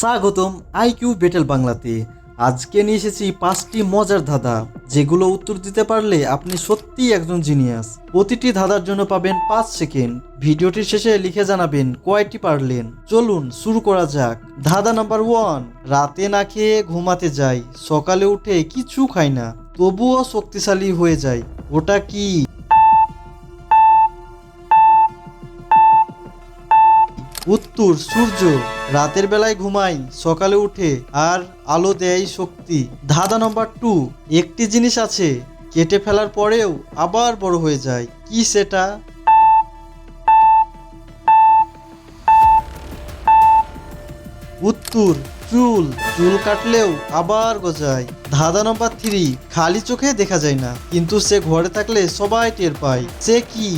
স্বাগতম IQ battle বাংলাতে। আজকে নিয়ে এসেছি পাঁচটি মজার ধাঁধা, যেগুলো উত্তর দিতে পারলে আপনি সত্যিই একজন জিনিয়াস। প্রতিটি ধাঁধার জন্য পাবেন পাঁচ সেকেন্ড। ভিডিওটির শেষে লিখে জানাবেন কয়টি পারলেন। চলুন শুরু করা যাক। ধাঁধা নাম্বার ওয়ান, রাতে না খেয়ে ঘুমাতে যাই। সকালে উঠে কিছু খাই না, তবুও শক্তিশালী হয়ে যায় ওটা কি? উত্তর, সূর্য, রাতের বেলায় ঘুমাই, সকালে উঠে, আর আলো দেয় শক্তি। ধাঁধা নম্বর টু একটি জিনিস আছে, কেটে ফেলার পরেও আবার বড় হয়ে যায়। কি সেটা? উত্তর, চুল চুল কাটলেও আবার গজায়। ধাঁধা নম্বর থ্রি খালি চোখে দেখা যায় না, কিন্তু সে ঘরে থাকলে সবাই টের পায়। সে কি?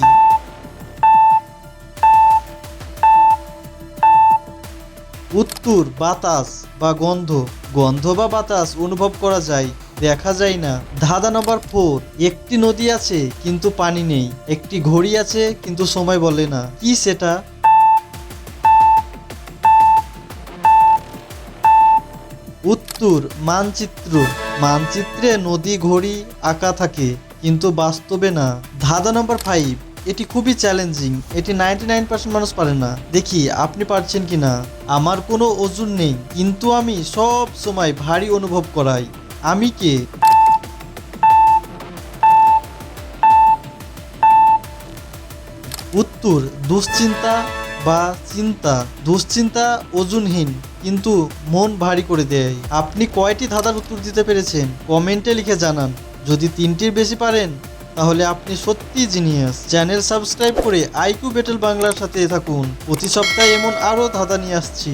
উত্তর, বাতাস বা গন্ধ। গন্ধ বা বাতাস অনুভব করা যায়, দেখা যায় না। ধাঁধা নম্বর ফোর একটি নদী আছে, কিন্তু পানি নেই। একটি ঘড়ি আছে, কিন্তু সময় বলে না। কি সেটা? উত্তর, মানচিত্র। মানচিত্রে নদী, ঘড়ি, আঁকা থাকে, কিন্তু বাস্তবে না। ধাঁধা নম্বর ফাইভ এটি খুবই চ্যালেঞ্জিং এটি নাইনটি নাইন পার্সেন্ট মানুষ পারে না। দেখি, আপনি পারছেন কি না আমার কোনো ওজন নেই, কিন্তু আমি সব সময় ভারী অনুভব করাই। আমি কে? উত্তর, দুশ্চিন্তা বা চিন্তা। দুশ্চিন্তা ওজনহীন, কিন্তু মন ভারী করে দেয়। আপনি কয়টি ধাঁধার উত্তর দিতে পেরেছেন? কমেন্টে লিখে জানান। যদি তিনটির বেশি পারেন তাহলে আপনি সত্যি জিনিয়াস। চ্যানেল সাবস্ক্রাইব করে আইকু বেটেল বাংলার সাথে থাকুন। প্রতি সপ্তাহে এমন আরও ধাঁধা নিয়ে আসছি।